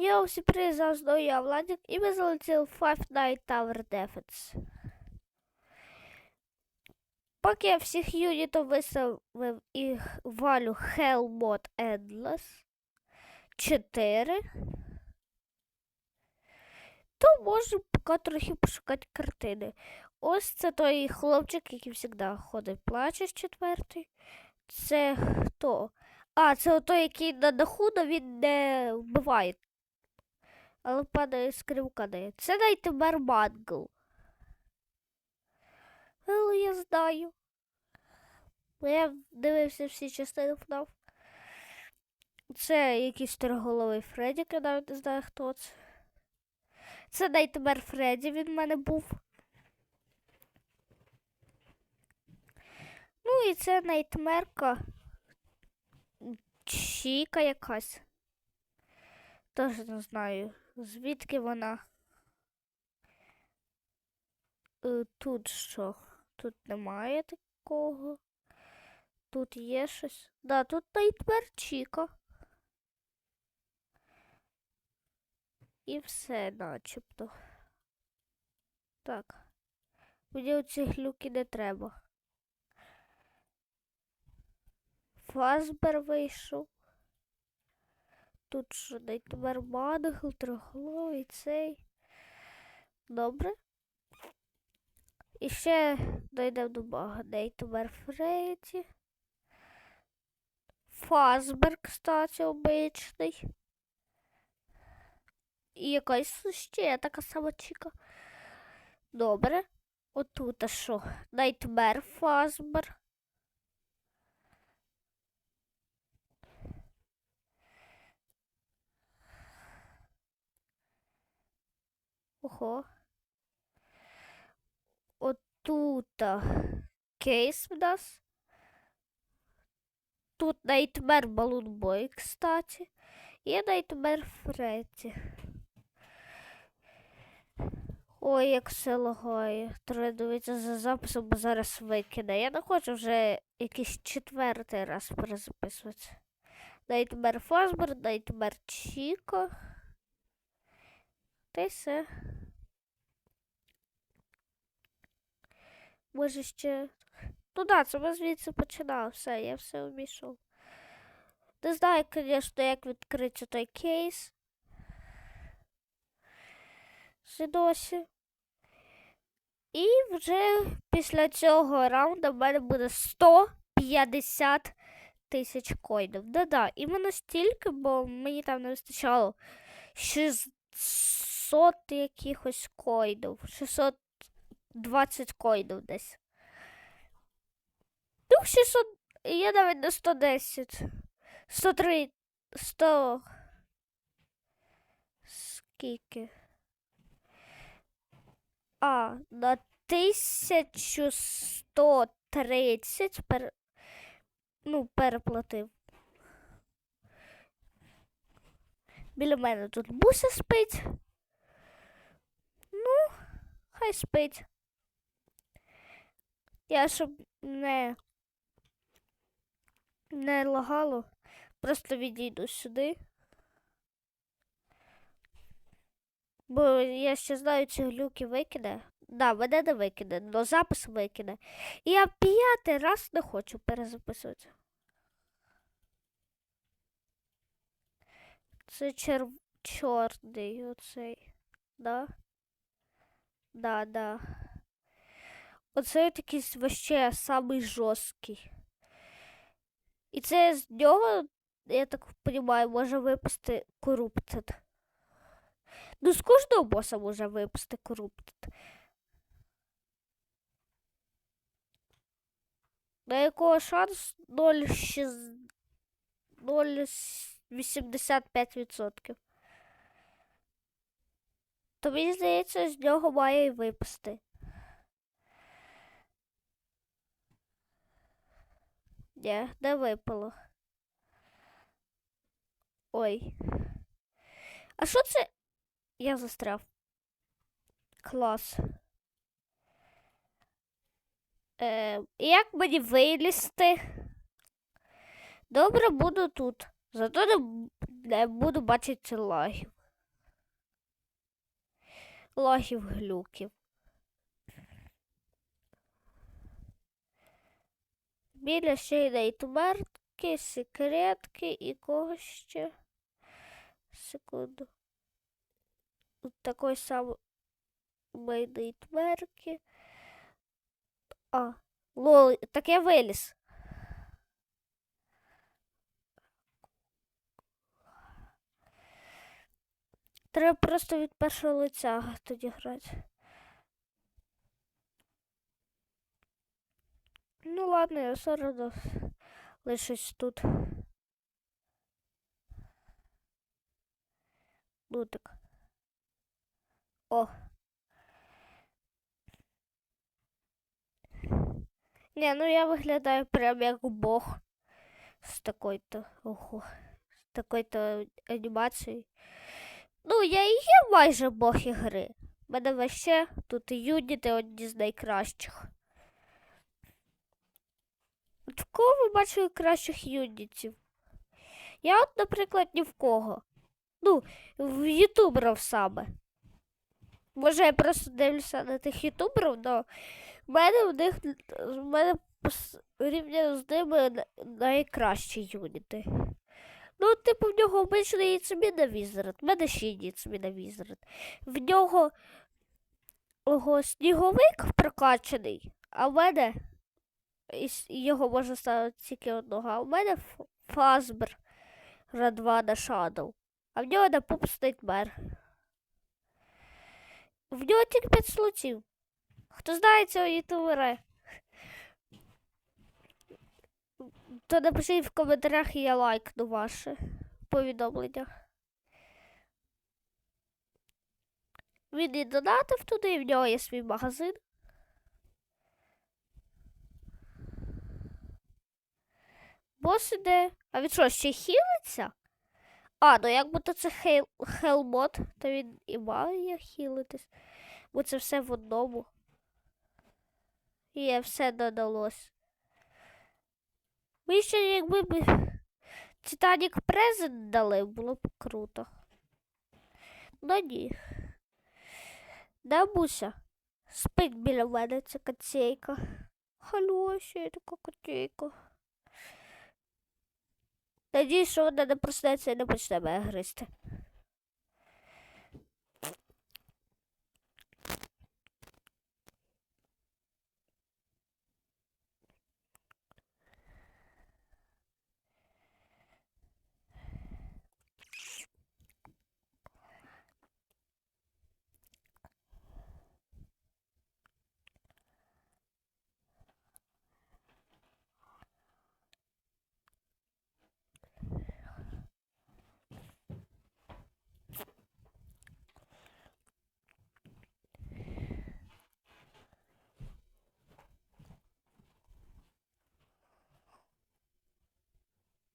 Всі привіт, знову я Владик, і ми залетіли в Five Night Tower Defense. Поки я всіх юнітів виставив і валю Hell Mod Endless 4, то можу поки трохи пошукати картини. Ось це той хлопчик, який завжди ходить плаче з четвертий. Це хто? А, це той, який на даху, але він не вбиває. Але падає з дає. Це Найтмер Мангл. Але я знаю. Я дивився всі частини FNAF. Це якийсь триголовий Фредді, я навіть не знаю, хто це. Це Найтмер Фредді, він в мене був. Ну і це Найтмерка. Чіка якась. Теж не знаю, звідки вона. Е, Тут що? Тут немає такого. Тут є щось. Да, тут Найтмер Чіка. І все начебто. Так. Мені оці глюки не треба. Фазбер вийшов. Тут що Найтмер Мангл, триголовий цей. Добре. І ще дійдемо до бага. Найтмер Фредді. Фазбер, кстати, обичний. І якась ще така сама чіка. Добре. Отут а що? Найтмер Фазбер. Ого. Отута кейс в нас. Тут Найтмер Балунбой, кстати. І Найтмер Фредді. Ой, як все лагає. Треба дивитися за записом, бо зараз викине. Я не хочу вже якийсь четвертий раз перезаписувати. Найтмер Фазбер, Найтмер Чіко. Та все. Може ще. Ну да, це ми звідси починали. Все, я все обійшов. Не знаю, звісно, як відкрити той кейс. Ще. І вже після цього раунду в мене буде 150 тисяч коїнів. Да-да, іменно стільки, бо мені там не вистачало 600 якихось коїнів. 620 коїнів десь. Ну, 600. Я навіть на 110. 103. 100. Скільки? А, на 1130 пер... ну, переплатив. Біля мене тут буся спить. Ну, хай спить. Я щоб не, не лагало, просто відійду сюди. Бо я ще знаю, ці глюки викине. Да, мене не викине, але запис викине. І я п'ятий раз не хочу перезаписувати. Це чер... чорний оцей. Да? Да, да. Оце такий вообще самий жорсткий. І це з нього, я так розумію, може випасти коруптед. Ну, з кожного боса може випасти коруптед. На якого шанс 0,85%. То мені здається, з нього має і випасти. Ні, не випало. Ой. А що це? Я застряв. Клас. Е, як мені вилізти? Добре, буду тут. Зато не, не буду бачити лагів. Лагів глюків. Біля ще й найтмертки, секретки і когось ще. Секунду. Такої самої найтмерки. А, лол, так я виліз. Треба просто від першого лиця тоді грати. Ну ладно, я все одно лишусь тут. Так. О. Не, ну я виглядаю прям як бог з такою-то ого, з такою-то анімацією. Ну, я і є майже бог ігри. Мене вообще тут юніти одні з найкращих. От в кого ви бачили кращих юнітів? Я от, наприклад, ні в кого. Ну, в ютуберів саме. Може, я просто дивлюся на тих ютуберів, але в мене в них в мене рівня з ними найкращі юніти. Ну, типу, в нього обичний яйцеміна візерет, в мене ще яйцеміна візерет. В нього ого, сніговик прокачаний, а в мене його можна ставити тільки одного, а в мене Фазбер Радвана Shadow. А в нього на пуп стоїть мер. В нього тільки 5 слотів. Хто знає цього ютубера? То напишіть в коментарях і я лайкну ваше повідомлення. Він і донатив туди, і в нього є свій магазин. Бос іде. А він що, ще хілиться? А, ну як будто це хейл, хелмод, то він і має хілитись. Бо це все в одному. Є, все додалось. Ми ще якби Титанік Презент дали, було б круто. Ну ні. Дабуся. Спить біля мене ця котейка. Хороша така котейка. Надіюсь, що вона не проснеться і не почне мене гризти.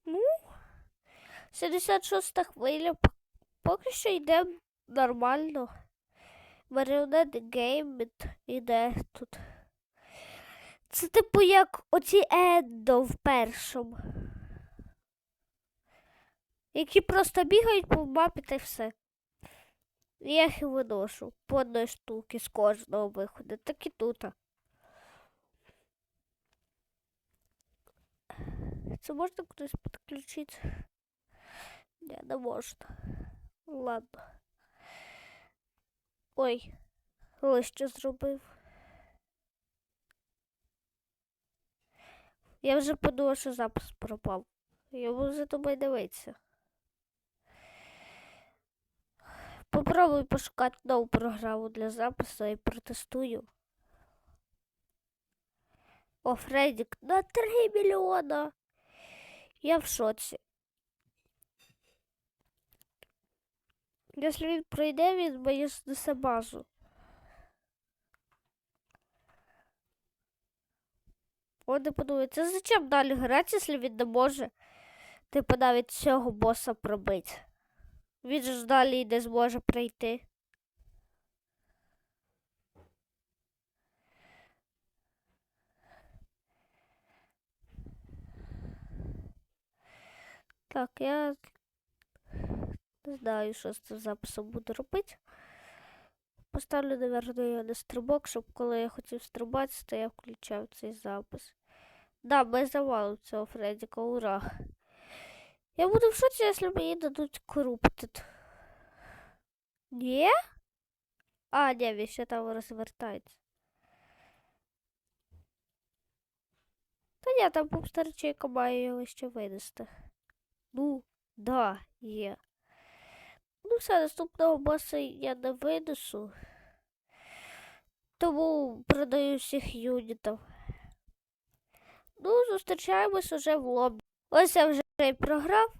Ну, 76 хвиля. Поки що йде нормально. Маріонет Гейміт іде тут. Це типу як оці Едо в першому. Які просто бігають по мапі та все. Я їх виношу по одної штуки з кожного виходу, так і тут. Це можна кудись підключити? Ні, не можна. Ладно. Ой, ось що зробив. Я вже подумала, що запис пропав. Я буду за тобою дивитися. Попробуй пошукати нову програму для запису і протестую. О, Фредік, на 3 мільйона. Я в шоці. Якщо він пройде, він мені знесе базу. Вони подумають, це зачем далі грати, якщо він не може, типу, навіть цього боса пробити. Він ж далі не зможе пройти. Так, я не знаю, що з цим записом буду робити. поставлю, наверно, його на стрибок, щоб коли я хотів стрибати, то я включав цей запис. Да, без завалу цього Фредіка, ура. Я буду в шоці, якщо мені дадуть коруптед. Ні? А, ні, він ще там розвертається. Та ні, там був старичейка має його ще винести. Ну, да, є. Ну, все, наступного боса я не винесу. Тому продаю всіх юнітів. Ну, зустрічаємось уже в лобі. Ось я вже і програв.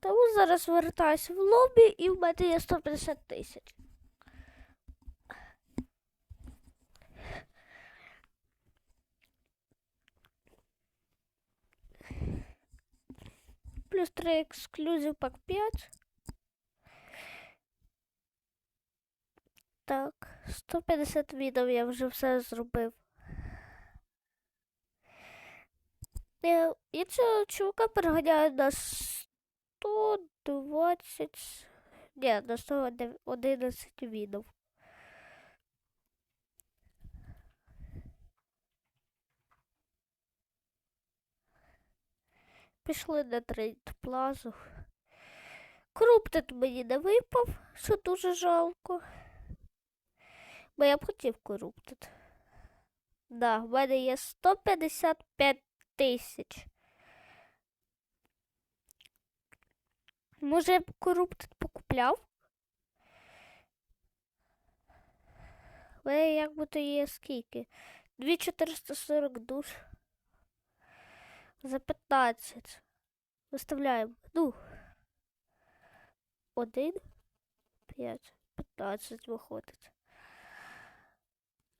Тому зараз вертаюся в лобі і в мене є 150 тисяч. Плюс 3 ексклюзив пак 5. Так, 150 відео я вже все зробив. Я, я цього чувака переганяю на 120. Ні, на 111 відео. Пішли на трейд плазу. Круптет мені не випав, що дуже жалко. Бо я б хотів коруптед. Да, в мене є 155 тисяч. Може, я б коруптед покупляв? Але як би то є скільки? 2440 душ. За 15. Виставляємо. Ну. 1, 5, 15 виходить.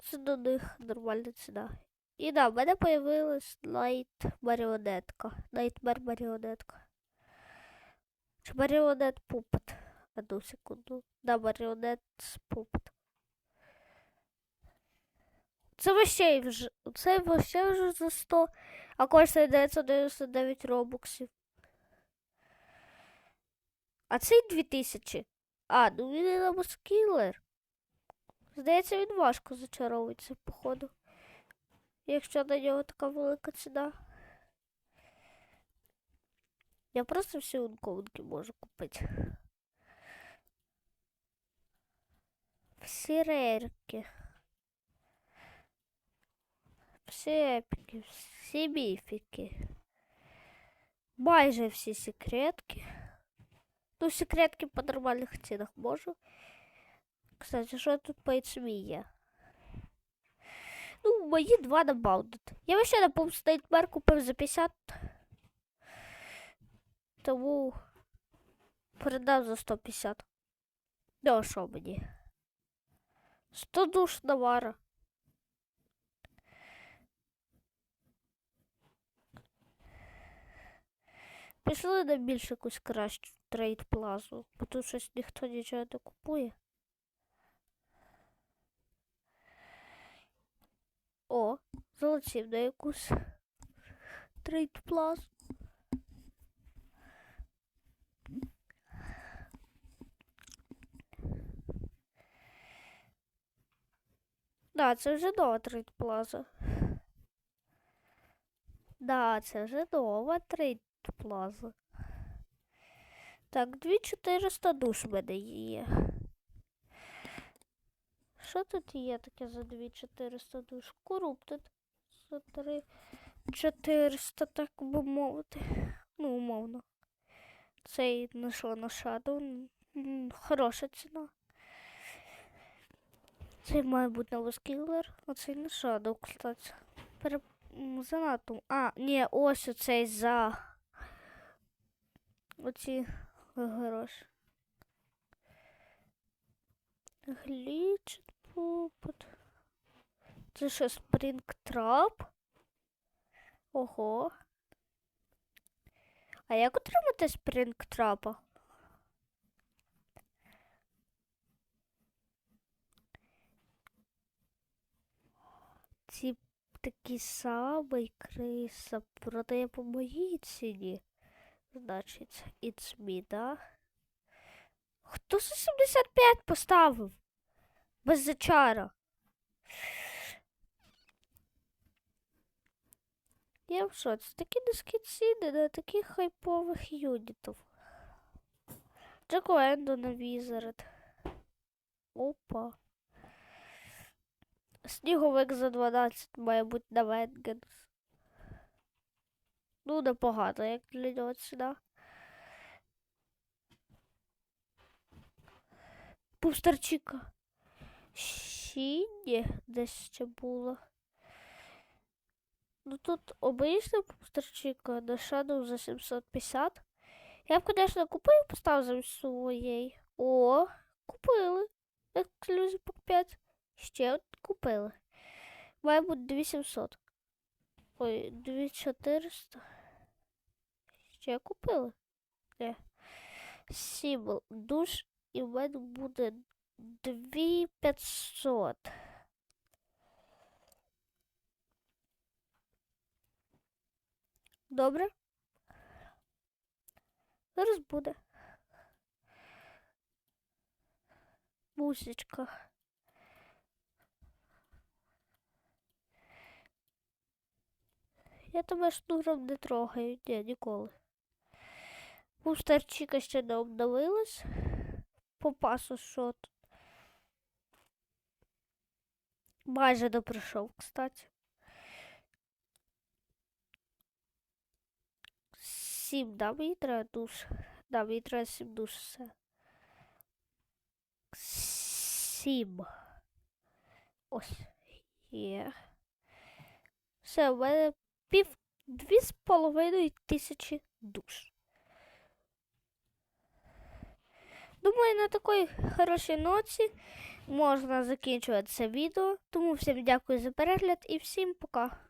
Це до них нормальна ціна. І да, в мене появилась Найт маріонетка. Найтмер маріонетка. Чи маріонет пупет? Одну секунду. Да, маріонет пупет. Це вообще вже, це вообще вже за 100, а коштує 999 робоксів. А цей 2000. А, ну він на скілер. Здається, він важко зачаровується, походу. Якщо на нього така велика ціна. Я просто всі ункоунки можу купити. Всі рерки. Всі епіки, всі міфіки. Майже всі секретки. Ну, секретки по нормальних цінах можу. Кстати, що тут по HMI є? Ну, мої два на Bounded. Я вообще на Пумстейтмер купив за 50. Тому передав за 150. Ну, а що мені? 100 душ навара. Пішли на більш якусь кращу трейд плазу, бо тут щось ніхто нічого не купує. О, залетів на якусь трейд плазу. Да, це вже нова трейд плаза. Да, це вже нова трейд плаза. Так, 2400 душ в мене є. Що тут є таке за 2400 душ? Коруптед. За 3400, так би мовити. Ну, умовно. Цей на що на. М, Хороша ціна. Цей має бути новоскілер, а цей на Shadow, кстати. Пере... Занадто. А, ні, ось оцей за. Оці гроші. Гліч попит. Це що, спрінгтрап? Ого. А як отримати спрінгтрапа? Ці такі самий криса продає по моїй ціні. Значить, it's me, да? Хто за 75 поставив? Без зачара. Я в шоці. Такі низькі ціни на таких хайпових юнітів. Джеку Енду на Візеред. Опа. Сніговик за 12 має бути на Венгенс. Ну, непогано, як для нього ціна. Пустерчика. Щінні десь ще було. Ну тут обична пустерчика на шану за 750. Я б, конечно, купив, поставив замість своєї. О, купили. Ексклюзив пак 5. Ще от купили. Має бути 2700. Ой, 2400. Ще купили. Не. Сімбл. Душ і в мене буде 2500. Добре? Зараз буде. Мусічка. Я тебе шнуром не трогаю, ні, ніколи. Пустерчика ще не обновилась. По пасу що тут. Майже не прийшов, кстати. Сім, да, мені треба душ. Да, мені треба сім душ все. Сім. Ось. Є. Все, у мене пів дві з половиною тисячі душ. Думаю, на такій хорошій ноці можна закінчувати це відео. Тому всім дякую за перегляд і всім пока.